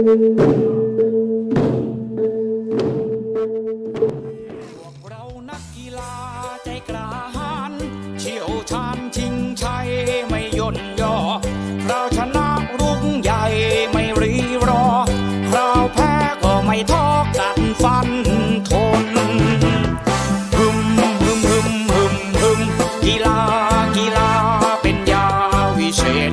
พวกเรานักกีฬาใจกล้าหาญเชี่ยวชาญชิงชัยไม่ย่นย่อเราชนะรุ่งใหญ่ไม่รีรอเราแพ้ก็ไม่ท้อกัดฟันทนฮึมฮึมฮึมฮึมฮึมกีฬากีฬาเป็นยาวิเศษ